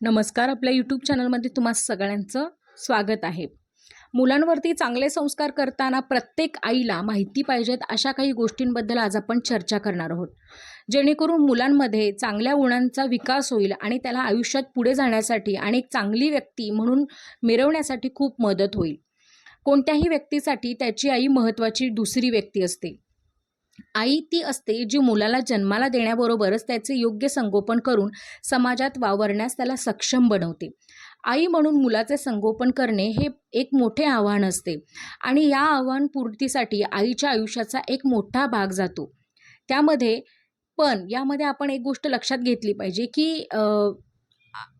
नमस्कार आपल्या यूट्यूब चॅनलमध्ये तुम्हा सगळ्यांचं स्वागत आहे. मुलांवरती चांगले संस्कार करताना प्रत्येक आईला माहिती पाहिजेत अशा काही गोष्टींबद्दल आज आपण चर्चा करणार आहोत. जेणेकरून मुलांमध्ये चांगल्या गुणांचा विकास होईल आणि त्याला आयुष्यात पुढे जाण्यासाठी आणि एक चांगली व्यक्ती म्हणून मिरवण्यासाठी खूप मदत होईल. कोणत्याही व्यक्तीसाठी त्याची आई महत्त्वाची दुसरी व्यक्ती असते. आई ती असते जी मुलाला जन्माला देण्याबरोबरच त्याचे योग्य संगोपन करून समाजात वावरण्यास त्याला सक्षम बनवते. आई म्हणून मुलाचे संगोपन करणे हे एक मोठे आव्हान असते आणि या आव्हान पूर्तीसाठी आईच्या आयुष्याचा एक मोठा भाग जातो. त्यामध्ये पण यामध्ये आपण एक गोष्ट लक्षात घेतली पाहिजे की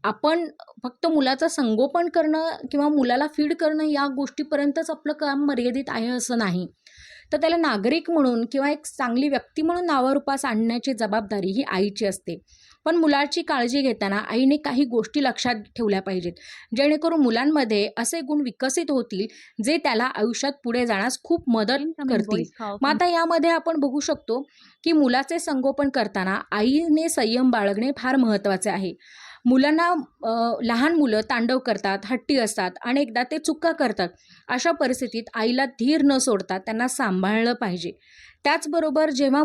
आपण फक्त मुलाचं संगोपन करणं किंवा मुलाला फीड करणं या गोष्टीपर्यंतच आपलं काम मर्यादित आहे असं नाही. तर त्याला नागरिक म्हणून किंवा एक चांगली व्यक्ती म्हणून नावारूपास आणण्याची जबाबदारी ही आईची असते. पण मुलाची काळजी घेताना आईने काही गोष्टी लक्षात ठेवल्या पाहिजेत. जेणेकरून मुलांमध्ये असे गुण विकसित होतील जे त्याला आयुष्यात पुढे जाण्यास खूप मदत करतील. मग आता यामध्ये आपण बघू शकतो की मुलाचे संगोपन करताना आईने संयम बाळगणे फार महत्त्वाचे आहे. मुलांना लहान मुलं तांडव करतात हट्टी असतात अनेकदा ते चुका करतात अशा परिस्थितीत आईला धीर न सोडता त्यांना सांभाळलं पाहिजे. त्याचबरोबर जेव्हा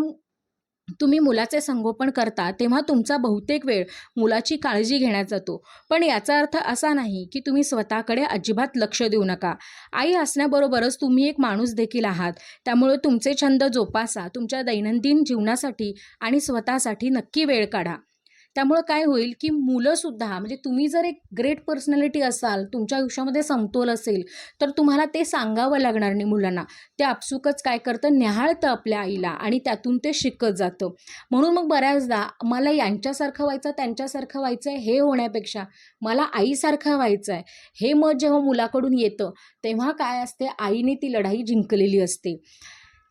तुम्ही मुलाचे संगोपन करता तेव्हा तुमचा बहुतेक वेळ मुलाची काळजी घेण्यात जातो. पण याचा अर्थ असा नाही की तुम्ही स्वतःकडे अजिबात लक्ष देऊ नका. आई असण्याबरोबरच तुम्ही एक माणूस देखील आहात. त्यामुळे तुमचे छंद जोपासा तुमच्या दैनंदिन जीवनासाठी आणि स्वतःसाठी नक्की वेळ काढा. त्यामुळं काय होईल की मुलंसुद्धा म्हणजे तुम्ही जर एक ग्रेट पर्सनॅलिटी असाल तुमच्या आयुष्यामध्ये समतोल असेल तर तुम्हाला ते सांगावं लागणार नाही मुलांना. ते आपसुकच काय करतं? न्याहाळतं आपल्या आईला आणि त्यातून ते शिकत जातं. म्हणून मग बऱ्याचदा मला यांच्यासारखं व्हायचं त्यांच्यासारखं व्हायचं आहे हे होण्यापेक्षा मला आईसारखं व्हायचं आहे हे मत जेव्हा मुलाकडून येतं तेव्हा काय असते? आईने ती लढाई जिंकलेली असते.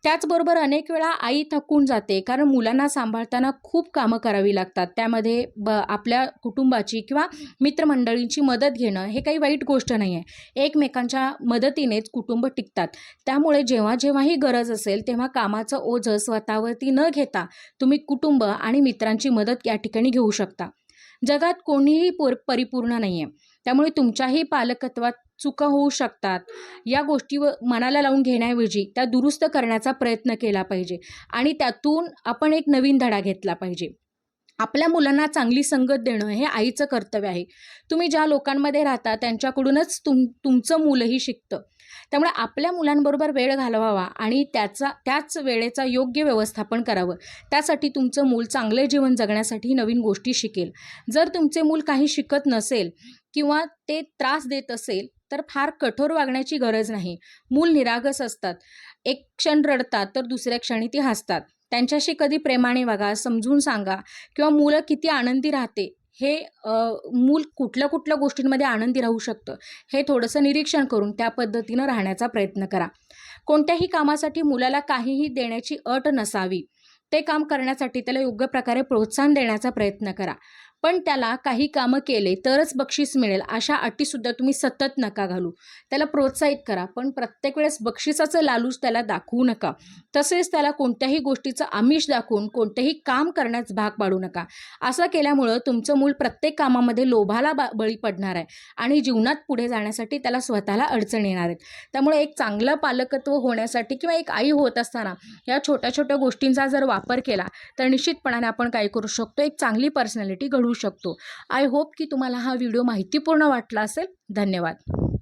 त्याचबरोबर अनेक वेळा आई थकून जाते कारण मुलांना सांभाळताना खूप कामं करावी लागतात. त्यामध्ये ब आपल्या कुटुंबाची किंवा मित्रमंडळींची मदत घेणं हे काही वाईट गोष्ट नाही आहे एकमेकांच्या मदतीनेच कुटुंब टिकतात. त्यामुळे जेव्हा जेव्हाही गरज असेल तेव्हा कामाचं ओझं स्वतःवरती न घेता तुम्ही कुटुंब आणि मित्रांची मदत या ठिकाणी घेऊ शकता. जगात कोणीही पोर परिपूर्ण नाही आहे त्यामुळे तुमच्याही पालकत्वात चुका होऊ शकतात. या गोष्टी व मनाला लावून घेण्याऐवजी त्या दुरुस्त करण्याचा प्रयत्न केला पाहिजे आणि त्यातून आपण एक नवीन धडा घेतला पाहिजे. आपल्या मुलांना चांगली संगत देणं हे आईचं कर्तव्य आहे. तुम्ही ज्या लोकांमध्ये राहता त्यांच्याकडूनच तुम तुमचं मुलंही शिकतं. त्यामुळे आपल्या मुलांबरोबर वेळ घालवावा आणि त्याचा त्याच वेळेचा योग्य व्यवस्थापन करावं. त्यासाठी तुमचं मूल चांगले जीवन जगण्यासाठी नवीन गोष्टी शिकेल. जर तुमचे मूल काही शिकत नसेल किंवा ते त्रास देत असेल तर फार कठोर वागण्याची गरज नाही. मूल निरागस असतात. एक क्षण रडतात तर दुसऱ्या क्षणी ती हसतात. त्यांच्याशी कधी प्रेमाने वागा समजून सांगा किंवा मुलं किती आनंदी राहते हे मूल कुठल्या कुठल्या गोष्टींमध्ये आनंदी राहू शकतं हे थोडंसं निरीक्षण करून त्या पद्धतीनं राहण्याचा प्रयत्न करा. कोणत्याही कामासाठी मुलाला काहीही देण्याची अट नसावी. ते काम करण्यासाठी त्याला योग्य प्रकारे प्रोत्साहन देण्याचा प्रयत्न करा. पण त्याला काही कामं केले तरच बक्षीस मिळेल अशा अटीसुद्धा तुम्ही सतत नका घालू. त्याला प्रोत्साहित करा पण प्रत्येक वेळेस बक्षिसाचं लालूच त्याला दाखवू नका. तसेच त्याला कोणत्याही गोष्टीचं आमिष दाखवून कोणतेही काम करण्यास भाग पाडू नका. असं केल्यामुळं तुमचं मूल प्रत्येक कामामध्ये लोभाला बा बळी पडणार आहे आणि जीवनात पुढे जाण्यासाठी त्याला स्वतःला अडचण येणार आहेत त्यामुळे एक चांगलं पालकत्व होण्यासाठी किंवा एक आई होत असताना या छोट्या छोट्या गोष्टींचा जर वापर केला तर निश्चितपणाने आपण काय करू शकतो? एक चांगली पर्सनॅलिटी करू शकतो. आय होप की तुम्हाला हा व्हिडिओ माहितीपूर्ण वाटला असेल. धन्यवाद.